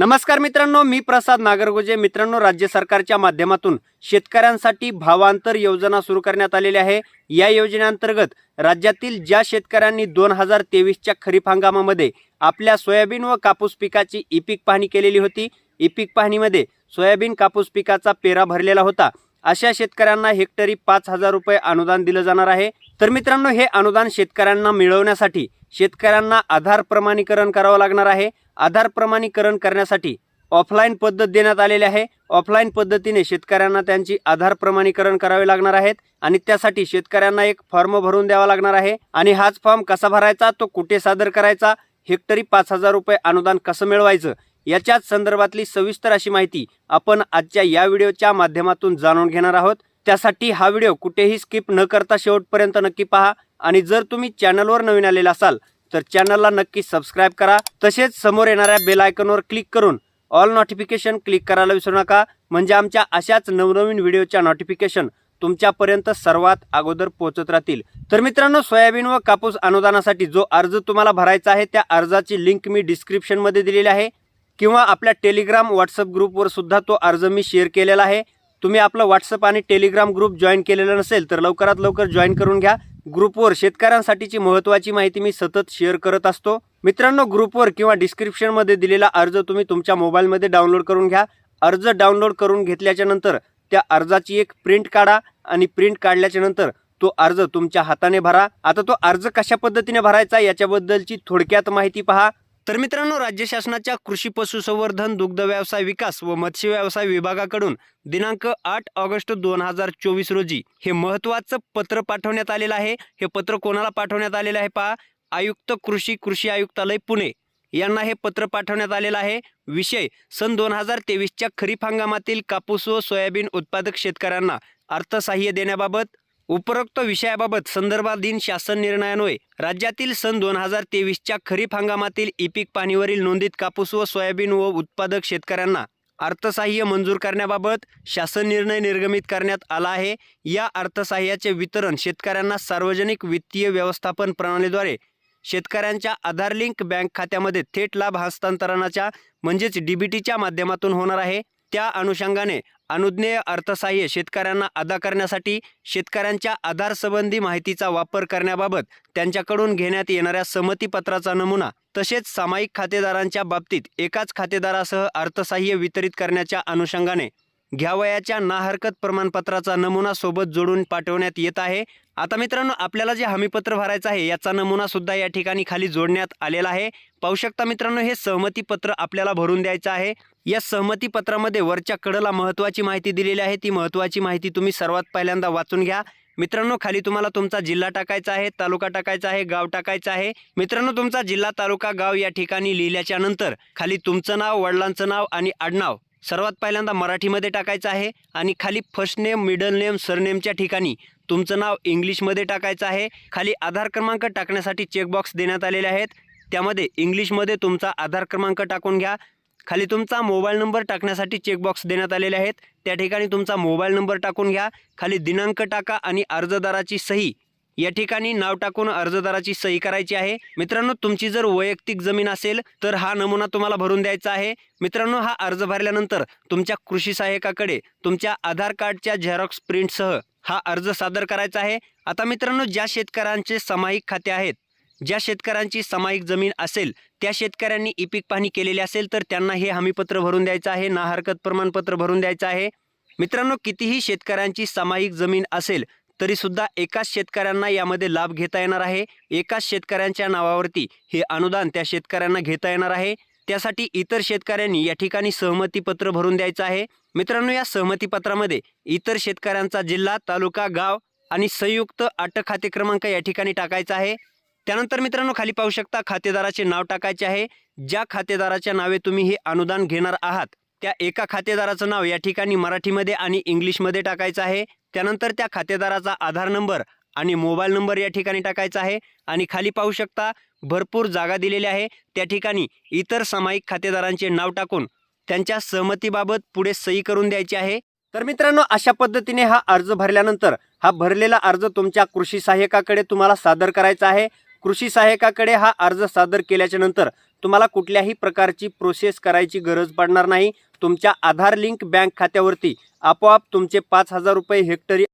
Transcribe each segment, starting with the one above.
नमस्कार मित्रांनो मी प्रसाद नागरगोजे. मित्रांनो राज्य सरकारच्या माध्यमातून शेतकऱ्यांसाठी भावांतर योजना सुरू करण्यात आलेली आहे. या योजनेअंतर्गत राज्यातील ज्या शेतकऱ्यांनी दोन हजार तेवीसच्या खरीप हंगामामध्ये आपल्या सोयाबीन व कापूस पिकाची ई पीक पाहणी केलेली होती ई पीक पाहणीमध्ये सोयाबीन कापूस पिकाचा पेरा भरलेला होता. अशा शेतकऱ्यांना हेक्टरी पाच हजार रुपये अनुदान दिलं जाणार आहे. तर मित्रांनो हे अनुदान शेतकऱ्यांना मिळवण्यासाठी शेतकऱ्यांना आधार प्रमाणीकरण करावं लागणार आहे. आधार प्रमाणीकरण करण्यासाठी ऑफलाईन पद्धत देण्यात आलेली आहे. ऑफलाईन पद्धतीने शेतकऱ्यांना त्यांची आधार प्रमाणीकरण करावे लागणार आहेत आणि त्यासाठी शेतकऱ्यांना एक फॉर्म भरून द्यावा लागणार आहे. आणि हाच फॉर्म कसा भरायचा? तो कुठे सादर करायचा? हेक्टरी पाच हजार रुपये अनुदान कसं मिळवायचं? याच्याच संदर्भातली सविस्तर अशी माहिती आपण आजच्या या व्हिडिओच्या माध्यमातून जाणून घेणार आहोत. त्यासाठी हा व्हिडिओ कुठेही स्किप न करता शेवटपर्यंत नक्की पहा. आणि जर तुम्ही चॅनलवर नवीन आलेला असाल तर चॅनलला नक्की सबस्क्राईब करा. तसेच समोर येणाऱ्या बेल आयकॉनवर क्लिक करून ऑल नोटिफिकेशन क्लिक करायला विसरू नका. म्हणजे आमच्या अशाच नवनवीन व्हिडिओच्या नोटिफिकेशन तुमच्यापर्यंत सर्वात अगोदर पोहोचत राहतील. तर मित्रांनो सोयाबीन व कापूस अनुदानासाठी जो अर्ज तुम्हाला भरायचा आहे त्या अर्जाची लिंक मी डिस्क्रिप्शनमध्ये दिलेली आहे. किंवा आपल्या टेलिग्राम व्हॉट्सअप ग्रुपवर सुद्धा तो अर्ज मी शेअर केलेला आहे. तुम्ही आपलं व्हॉट्सअप आणि टेलिग्राम ग्रुप जॉईन केलेलं नसेल तर लवकरात लवकर जॉईन करून घ्या. ग्रुपवर शेतकऱ्यांसाठीची महत्त्वाची माहिती मी सतत शेअर करत असतो. मित्रांनो ग्रुपवर किंवा डिस्क्रिप्शनमध्ये दिलेला अर्ज तुम्ही तुमच्या मोबाईलमध्ये डाउनलोड करून घ्या. अर्ज डाउनलोड करून घेतल्याच्या नंतर त्या अर्जाची एक प्रिंट काढा आणि प्रिंट काढल्याच्या नंतर तो अर्ज तुमच्या हाताने भरा. आता तो अर्ज कशा पद्धतीने भरायचा याच्याबद्दलची थोडक्यात माहिती पहा. तर मित्रांनो राज्य शासनाच्या कृषी पशुसंवर्धन दुग्ध व्यवसाय विकास व मत्स्य व्यवसाय विभागाकडून दिनांक आठ ऑगस्ट दोन हजार चोवीस रोजी हे महत्त्वाचं पत्र पाठवण्यात आलेलं आहे. हे पत्र कोणाला पाठवण्यात आलेलं आहे पहा? आयुक्त कृषी कृषी आयुक्तालय पुणे. यांना हे पत्र पाठवण्यात आलेलं आहे. विषय सन दोन हजार तेवीसच्या खरीप हंगामातील कापूस व सोयाबीन उत्पादक शेतकऱ्यांना अर्थसहाय्य देण्याबाबत उपरोक्त विषयाबाबत संदर्भाधीन शासन निर्णयान्वये राज्यातील सन दोन हजार तेवीसच्या खरीप हंगामातील ई पीक पाणीवरील नोंदीत कापूस व सोयाबीन व उत्पादक शेतकऱ्यांना अर्थसाह्य मंजूर करण्याबाबत शासन निर्णय निर्गमित करण्यात आला आहे. या अर्थसहाय्याचे वितरण शेतकऱ्यांना सार्वजनिक वित्तीय व्यवस्थापन प्रणालीद्वारे शेतकऱ्यांच्या आधार लिंक बँक खात्यामध्ये थेट लाभ हस्तांतरणाच्या म्हणजेच डीबीटीच्या माध्यमातून होणार आहे. त्या अनुषंगाने अनुज्ञेय अर्थसहाय्य शेतकऱ्यांना अदा करण्यासाठी शेतकऱ्यांच्या आधारसंबंधी माहितीचा वापर करण्याबाबत त्यांच्याकडून घेण्यात येणाऱ्या संमतीपत्राचा नमुना तसेच सामायिक खातेदारांच्या बाबतीत एकाच खातेदारासह अर्थसहाय्य वितरित करण्याच्या अनुषंगाने घ्यावयाच्या ना हरकत प्रमाणपत्राचा नमुना सोबत जोडून पाठवण्यात येत आहे. आता मित्रांनो आपल्याला जे हमीपत्र भरायचं आहे याचा नमुना सुद्धा या ठिकाणी खाली जोडण्यात आलेला आहे. पाहू शकता मित्रांनो हे सहमतीपत्र आपल्याला भरून द्यायचं आहे. या सहमतीपत्रामध्ये वरच्या कडला महत्त्वाची माहिती दिलेली आहे. ती महत्त्वाची माहिती तुम्ही सर्वात पहिल्यांदा वाचून घ्या. मित्रांनो खाली तुम्हाला तुमचा जिल्हा टाकायचा आहे तालुका टाकायचा आहे गाव टाकायचं आहे. मित्रांनो तुमचा जिल्हा तालुका गाव या ठिकाणी लिहिल्याच्या नंतर खाली तुमचं नाव वडिलांचं नाव आणि आडनाव सर्वात पहिल्यांदा मराठीमध्ये टाकायचं आहे आणि खाली फर्स्ट नेम मिडल नेम सरनेमच्या ठिकाणी तुमचं नाव इंग्लिशमध्ये टाकायचं आहे. खाली आधार क्रमांक टाकण्यासाठी चेकबॉक्स देण्यात आलेले आहेत. त्यामध्ये इंग्लिशमध्ये तुमचा आधार क्रमांक टाकून घ्या. खाली तुमचा मोबाईल नंबर टाकण्यासाठी चेकबॉक्स देण्यात आलेले आहेत. त्या ठिकाणी तुमचा मोबाईल नंबर टाकून घ्या. खाली दिनांक टाका आणि अर्जदाराची सही या ठिकाणी नाव टाकून अर्जदाराची सही करायची आहे. मित्रांनो तुमची जर वैयक्तिक जमीन असेल तर हा नमुना तुम्हाला भरून द्यायचा आहे. मित्रांनो हा अर्ज भरल्यानंतर तुमच्या कृषी सहाय्यकाकडे तुमच्या आधार कार्डच्या झेरॉक्स प्रिंटसह हा अर्ज सादर करायचा आहे. आता मित्रांनो ज्या शेतकऱ्यांचे सामायिक खाते आहेत ज्या शेतकऱ्यांची सामायिक जमीन असेल त्या शेतकऱ्यांनी ई पीक पाहणी केलेली असेल तर त्यांना हे हमीपत्र भरून द्यायचं आहे ना हरकत प्रमाणपत्र भरून द्यायचं आहे. मित्रांनो कितीही शेतकऱ्यांची सामायिक जमीन असेल तरीसुद्धा एकाच शेतकऱ्यांना यामध्ये लाभ घेता येणार आहे. एकाच शेतकऱ्यांच्या नावावरती हे अनुदान त्या शेतकऱ्यांना घेता येणार आहे. त्यासाठी इतर शेतकऱ्यांनी या ठिकाणी सहमतीपत्र भरून द्यायचं आहे. मित्रांनो या सहमतीपत्रामध्ये इतर शेतकऱ्यांचा जिल्हा तालुका गाव आणि संयुक्त अटक खाते क्रमांक या ठिकाणी टाकायचा आहे. त्यानंतर मित्रांनो खाली पाहू शकता खातेदाराचे नाव टाकायचे आहे. ज्या खातेदाराच्या नावे तुम्ही हे अनुदान घेणार आहात त्या एका खातेदाराचं नाव या ठिकाणी मराठीमध्ये आणि इंग्लिशमध्ये टाकायचं आहे. त्यानंतर त्या खातेदाराचा आधार नंबर आणि मोबाईल नंबर या ठिकाणी टाकायचा आहे. आणि खाली पाहू शकता भरपूर जागा दिलेली आहे. त्या ठिकाणी इतर सामायिक खातेदारांचे नाव टाकून त्यांच्या सहमतीबाबत पुढे सही करून द्यायची आहे. तर मित्रांनो अशा पद्धतीने हा अर्ज भरल्यानंतर हा भरलेला अर्ज तुमच्या कृषी सहाय्यकाकडे तुम्हाला सादर करायचा आहे. कृषी सहाय्यकाकडे हा अर्ज सादर केल्याच्यानंतर तुम्हाला कुठल्याही प्रकारची प्रोसेस करायची गरज पडणार नाही. तुमच्या आधार लिंक बँक खात्यावरती आपोआप तुमचे पाच हजार रुपये हेक्टरी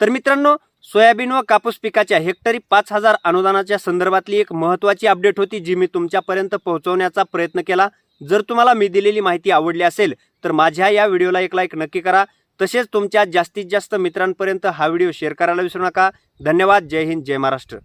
तर मित्रांनो सोयाबीन व कापूस पिकाच्या हेक्टरी पाच हजार अनुदानाच्या संदर्भातली एक महत्त्वाची अपडेट होती जी मी तुमच्यापर्यंत पोहोचवण्याचा प्रयत्न केला. जर तुम्हाला मी दिलेली माहिती आवडली असेल तर माझ्या या व्हिडिओला एक लाईक नक्की करा. तसेच तुमच्या जास्तीत जास्त मित्रांपर्यंत हा व्हिडिओ शेअर करायला विसरू नका. धन्यवाद. जय हिंद. जय महाराष्ट्र.